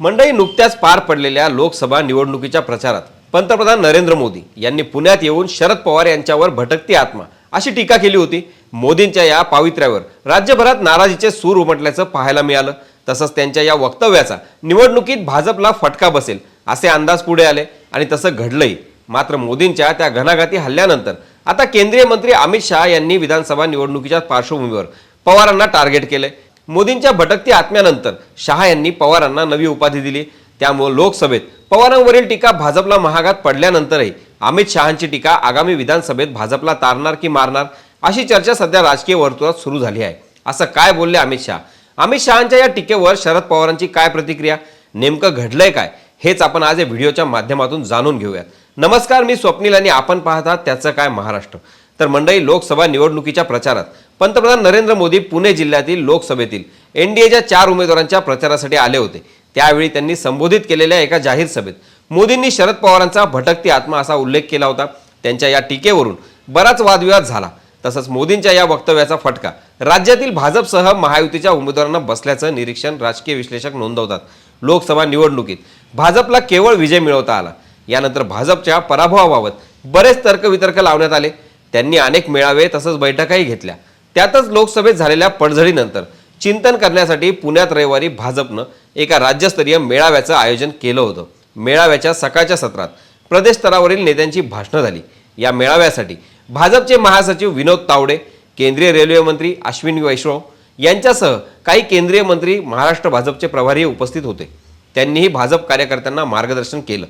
मंडळी नुकत्याच पार पडलेल्या लोकसभा निवडणुकीच्या प्रचारात पंतप्रधान नरेंद्र मोदी यांनी पुण्यात येऊन शरद पवार यांच्यावर भटकती आत्मा अशी टीका केली होती. मोदींच्या या पावित्र्यावर राज्यभरात नाराजीचे सूर उमटल्याचं पाहायला मिळालं. तसंच त्यांच्या या वक्तव्याचा निवडणुकीत भाजपला फटका बसेल असे अंदाज पुढे आले आणि तसं घडलंही. मात्र मोदींच्या त्या घणाघाती हल्ल्यानंतर आता केंद्रीय मंत्री अमित शहा यांनी विधानसभा निवडणुकीच्या पार्श्वभूमीवर पवारांना टार्गेट केलंय. मोदींच्या भटकती आत्म्यानंतर शहा यांनी पवारांना नवी उपाधी दिली. त्यामुळे लोकसभेत पवारांवरील टीका भाजपला महागात पडल्यानंतरही अमित शहांची टीका आगामी विधानसभेत भाजपला तारणार की मारणार अशी चर्चा सध्या राजकीय वर्तुळात सुरू झाली आहे. असं काय बोलले अमित शहा? अमित शहांच्या या टीकेवर शरद पवारांची काय प्रतिक्रिया? नेमकं घडलंय काय? हेच आपण आज या व्हिडिओच्या माध्यमातून जाणून घेऊयात. नमस्कार मी स्वप्नील आणि आपण पाहतात त्याचं काय महाराष्ट्र. तर मंडळी लोकसभा निवडणुकीच्या प्रचारात पंतप्रधान नरेंद्र मोदी पुणे जिल्ह्यातील लोकसभेतील एनडीएच्या चार उमेदवारांच्या प्रचारासाठी आले होते. त्यावेळी त्यांनी संबोधित केलेल्या एका जाहीर सभेत मोदींनी शरद पवारांचा भटकती आत्मा असा उल्लेख केला होता. त्यांच्या या टीकेवरून बराच वादविवाद झाला. तसंच मोदींच्या या वक्तव्याचा फटका राज्यातील भाजपसह महायुतीच्या उमेदवारांना बसल्याचं निरीक्षण राजकीय विश्लेषक नोंदवतात. लोकसभा निवडणुकीत भाजपला केवळ विजय मिळवता आला. यानंतर भाजपच्या पराभवाबाबत बरेच तर्कवितर्क लावण्यात आले. त्यांनी अनेक मेळावे तसंच बैठकाही घेतल्या. त्यातच लोकसभेत झालेल्या पडझडीनंतर चिंतन करण्यासाठी पुण्यात रविवारी भाजपनं एका राज्यस्तरीय मेळाव्याचं आयोजन केलं होतं. मेळाव्याच्या सकाळच्या सत्रात प्रदेश स्तरावरील नेत्यांची भाषणं झाली. या मेळाव्यासाठी भाजपचे महासचिव विनोद तावडे केंद्रीय रेल्वे मंत्री अश्विन वैष्णव यांच्यासह काही केंद्रीय मंत्री महाराष्ट्र भाजपचे प्रभारी उपस्थित होते. त्यांनीही भाजप कार्यकर्त्यांना मार्गदर्शन केलं.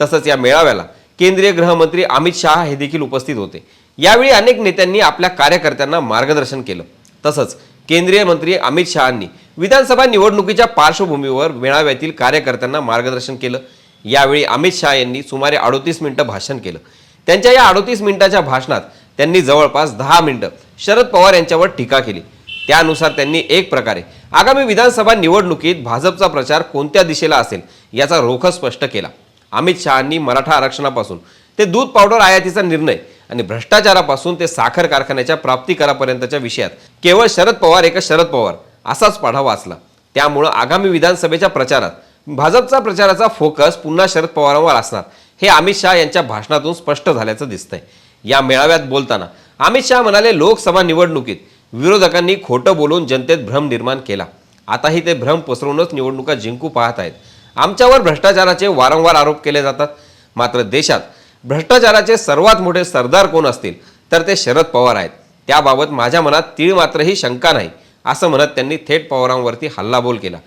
तसंच या मेळाव्याला केंद्रीय गृहमंत्री अमित शहा हे देखील उपस्थित होते. यावेळी अनेक नेत्यांनी आपल्या कार्यकर्त्यांना मार्गदर्शन केलं. तसंच केंद्रीय मंत्री अमित शहांनी विधानसभा निवडणुकीच्या पार्श्वभूमीवर मेळाव्यातील कार्यकर्त्यांना मार्गदर्शन केलं. यावेळी अमित शहा यांनी सुमारे अडोतीस मिनिटं भाषण केलं. त्यांच्या या अडोतीस मिनिटाच्या भाषणात त्यांनी जवळपास दहा मिनिटं शरद पवार यांच्यावर टीका केली. त्यानुसार त्यांनी एक प्रकारे आगामी विधानसभा निवडणुकीत भाजपचा प्रचार कोणत्या दिशेला असेल याचा रोख स्पष्ट केला. अमित शहांनी मराठा आरक्षणापासून ते दूध पावडर आयातीचा निर्णय आणि भ्रष्टाचारापासून ते साखर कारखान्याच्या प्राप्तिकरापर्यंतच्या विषयात. केवळ शरद पवार एक शरद पवार असाच पाढा वाचला त्यामुळं आगामी विधानसभेच्या प्रचारात भाजपचा प्रचाराचा फोकस पुन्हा शरद पवारांवर असणार हे अमित शहा यांच्या भाषणातून स्पष्ट झाल्याचं दिसतंय. या मेळाव्यात बोलताना अमित शहा म्हणाले लोकसभा निवडणुकीत विरोधकांनी खोटं बोलून जनतेत भ्रम निर्माण केला. आताही ते भ्रम पसरवूनच निवडणुका जिंकू पाहत आहेत. आमच्यावर भ्रष्टाचाराचे वारंवार आरोप केले जातात. मात्र देशात भ्रष्टाचाराचे सर्वात मोठे सरदार कोण असतील? तर ते शरद पवार आहेत. त्याबाबत माझ्या मनात तीळ मात्रही शंका नाही असं म्हणत त्यांनी थेट पवारांवरती हल्लाबोल केला.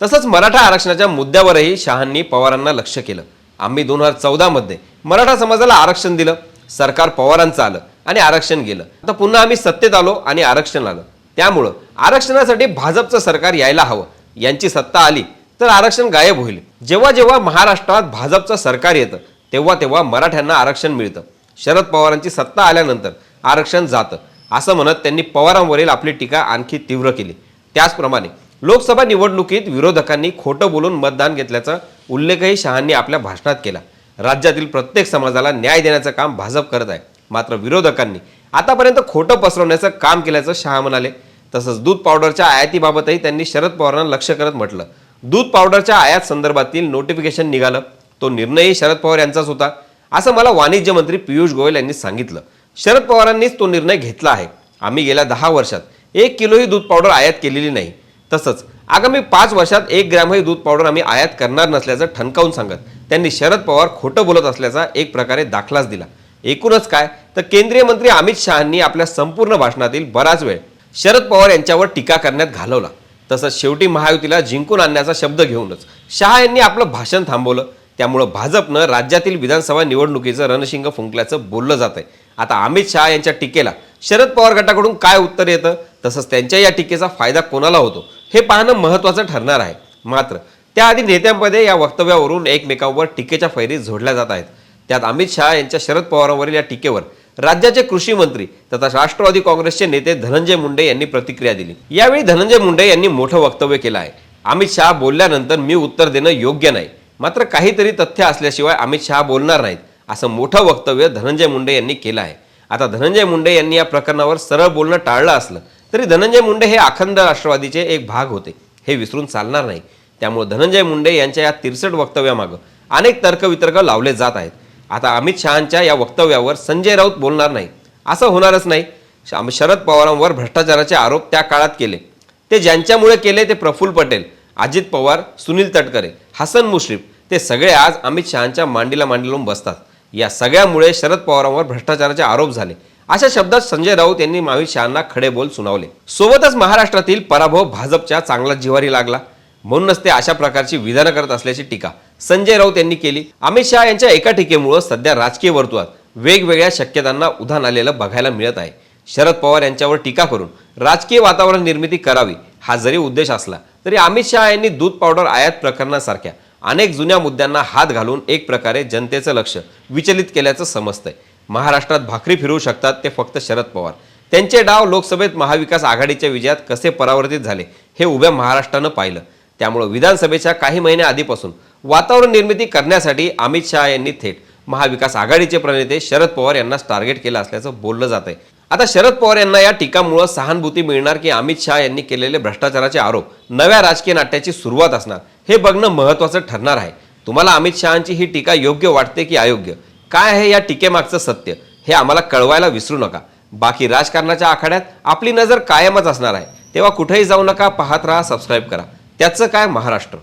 तसंच मराठा आरक्षणाच्या मुद्द्यावरही शहांनी पवारांना लक्ष केलं. आम्ही दोन हजार चौदामध्ये मराठा समाजाला आरक्षण दिलं सरकार पवारांचं आलं आणि आरक्षण गेलं. आता पुन्हा आम्ही सत्तेत आलो आणि आरक्षण आलं. त्यामुळं आरक्षणासाठी भाजपचं सरकार यायला हवं. यांची सत्ता आली तर आरक्षण गायब होईल. जेव्हा जेव्हा महाराष्ट्रात भाजपचं सरकार येतं तेव्हा तेव्हा मराठ्यांना आरक्षण मिळतं. शरद पवारांची सत्ता आल्यानंतर आरक्षण जातं. असं म्हणत त्यांनी पवारांवरील आपली टीका आणखी तीव्र केली. त्याचप्रमाणे लोकसभा निवडणुकीत विरोधकांनी खोटं बोलून मतदान घेतल्याचा उल्लेखही शहांनी आपल्या भाषणात केला. राज्यातील प्रत्येक समाजाला न्याय देण्याचं काम भाजप करत आहे. मात्र विरोधकांनी आतापर्यंत खोटं पसरवण्याचं काम केल्याचं शहा म्हणाले. तसंच दूध पावडरच्या आयातीबाबतही त्यांनी शरद पवारांना लक्ष करत म्हटलं. दूध पावडरच्या आयात संदर्भातील नोटिफिकेशन निघालं. तो निर्णयही शरद पवार यांचाच होता. असं मला वाणिज्य मंत्री पियुष गोयल यांनी सांगितलं. शरद पवारांनीच तो निर्णय घेतला आहे. आम्ही गेल्या दहा वर्षात एक किलोही दूध पावडर आयात केलेली नाही. तसंच आगामी पाच वर्षात एक ग्रॅमही दूध पावडर आम्ही आयात करणार नसल्याचं ठणकावून सांगत त्यांनी शरद पवार खोटं बोलत असल्याचा एक प्रकारे दाखलाच दिला. एकूणच काय? तर केंद्रीय मंत्री अमित शहांनी आपल्या संपूर्ण भाषणातील बराच वेळ शरद पवार यांच्यावर टीका करण्यात घालवला. तसंच शेवटी महायुतीला जिंकून आणण्याचा शब्द घेऊनच शहा यांनी आपलं भाषण थांबवलं. त्यामुळं भाजपनं राज्यातील विधानसभा निवडणुकीचं रणशिंग फुंकल्याचं बोललं जात आहे आता अमित शहा यांच्या टीकेला शरद पवार गटाकडून काय उत्तर येतं? तसंच त्यांच्या या टीकेचा फायदा कोणाला होतो? हे पाहणं महत्त्वाचं ठरणार आहे. मात्र त्याआधी नेत्यांमध्ये या वक्तव्यावरून एकमेकांवर टीकेच्या फैरी झोडल्या जात आहेत. त्यात अमित शहा यांच्या शरद पवारांवरील या टीकेवर राज्याचे कृषी मंत्री तथा राष्ट्रवादी काँग्रेसचे नेते धनंजय मुंडे यांनी प्रतिक्रिया दिली. यावेळी धनंजय मुंडे यांनी मोठं वक्तव्य केलं आहे. अमित शहा बोलल्यानंतर मी उत्तर देणं योग्य नाही. मात्र काहीतरी तथ्य असल्याशिवाय अमित शहा बोलणार नाहीत असं मोठं वक्तव्य धनंजय मुंडे यांनी केलं आहे. आता धनंजय मुंडे यांनी या प्रकरणावर सरळ बोलणं टाळलं असलं तरी धनंजय मुंडे हे अखंड राष्ट्रवादीचे एक भाग होते. हे विसरून चालणार नाही. त्यामुळे धनंजय मुंडे यांच्या या तिरसट वक्तव्यामागं अनेक तर्कवितर्क लावले जात आहेत. आता अमित शहांच्या या वक्तव्यावर संजय राऊत बोलणार नाही. असं होणारच नाही. श- शरद पवारांवर भ्रष्टाचाराचे आरोप त्या काळात केले. ते ज्यांच्यामुळे केले ते प्रफुल्ल पटेल. अजित पवार सुनील तटकरे हसन मुश्रीफ ते सगळे आज अमित शहांच्या मांडीला मांडी लावून बसतात. या सगळ्यामुळे शरद पवारांवर भ्रष्टाचाराचे आरोप झाले. अशा शब्दात संजय राऊत यांनी अमित शहांना खडे बोल सुनावले. सोबतच महाराष्ट्रातील पराभव भाजपच्या चांगला जिवारी लागला. म्हणूनच ते अशा प्रकारची विधानं करत असल्याची टीका संजय राऊत यांनी केली. अमित शहा यांच्या एका टीकेमुळे सध्या राजकीय वर्तुळात वेगवेगळ्या शक्यतांना उधाण आलेलं बघायला मिळत आहे. शरद पवार यांच्यावर टीका करून राजकीय वातावरण निर्मिती करावी हा जरी उद्देश असला तरी अमित शहा यांनी दूध पावडर आयात प्रकरणासारख्या अनेक जुन्या मुद्द्यांना हात घालून एक प्रकारे जनतेचं लक्ष विचलित केल्याचं समजतंय. महाराष्ट्रात भाकरी फिरवू शकतात ते फक्त शरद पवार. त्यांचे डाव लोकसभेत महाविकास आघाडीच्या विजयात कसे परावर्तित झाले हे उभ्या महाराष्ट्रानं पाहिलं. त्यामुळे विधानसभेच्या काही महिन्या आधीपासून वातावरण निर्मिती करण्यासाठी अमित शहा यांनी थेट महाविकास आघाडीचे प्रणेते शरद पवार यांनाच टार्गेट केलं असल्याचं बोललं जात आहे आता शरद पवार यांना या टीकामुळं सहानुभूती मिळणार की अमित शहा यांनी केलेले भ्रष्टाचाराचे आरोप नव्या राजकीय नाट्याची सुरुवात असणार हे बघणं महत्त्वाचं ठरणार आहे. तुम्हाला अमित शहांची ही टीका योग्य वाटते की अयोग्य? काय आहे या टीकेमागचं सत्य? हे आम्हाला कळवायला विसरू नका. बाकी राजकारणाच्या आखाड्यात आपली नजर कायमच असणार आहे. तेव्हा कुठेही जाऊ नका पाहत राहा सबस्क्राईब करा. त्याचं काय महाराष्ट्र?